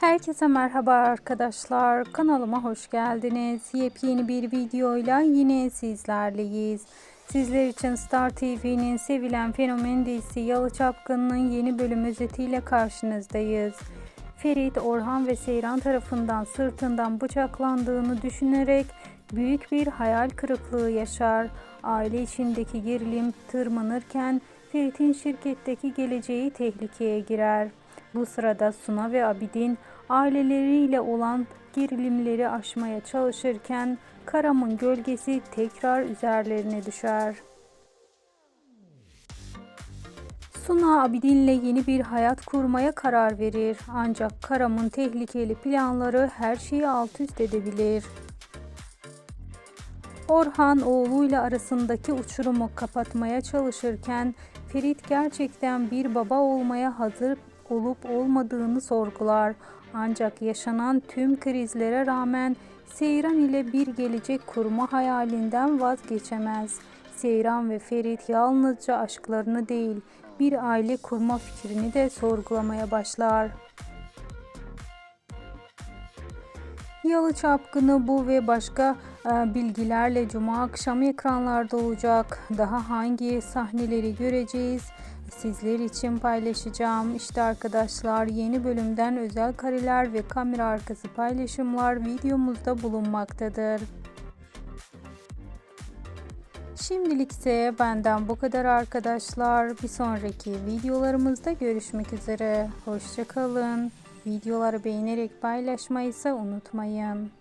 Herkese merhaba arkadaşlar. Kanalıma hoş geldiniz. Yepyeni bir videoyla yine sizlerleyiz. Sizler için Star TV'nin sevilen fenomen dizisi Yalı Çapkını'nın yeni bölüm özetiyle karşınızdayız. Ferit, Orhan ve Seyran tarafından sırtından bıçaklandığını düşünerek büyük bir hayal kırıklığı yaşar. Aile içindeki gerilim tırmanırken Ferit'in şirketteki geleceği tehlikeye girer. Bu sırada Suna ve Abidin aileleriyle olan gerilimleri aşmaya çalışırken Karam'ın gölgesi tekrar üzerlerine düşer. Suna Abidin'le yeni bir hayat kurmaya karar verir. Ancak Karam'ın tehlikeli planları her şeyi alt üst edebilir. Orhan oğluyla arasındaki uçurumu kapatmaya çalışırken Ferit gerçekten bir baba olmaya hazır olup olmadığını sorgular. Ancak yaşanan tüm krizlere rağmen Seyran ile bir gelecek kurma hayalinden vazgeçemez. Seyran ve Ferit yalnızca aşklarını değil, bir aile kurma fikrini de sorgulamaya başlar. Yalı Çapkını bu ve başka e, bilgilerle Cuma akşamı ekranlarda olacak. Daha hangi sahneleri göreceğiz? Sizler için paylaşacağım. İşte arkadaşlar yeni bölümden özel kareler ve kamera arkası paylaşımlar videomuzda bulunmaktadır. Şimdilik ise benden bu kadar arkadaşlar. Bir sonraki videolarımızda görüşmek üzere. Hoşçakalın. Videoları beğenerek paylaşmayı ise unutmayın.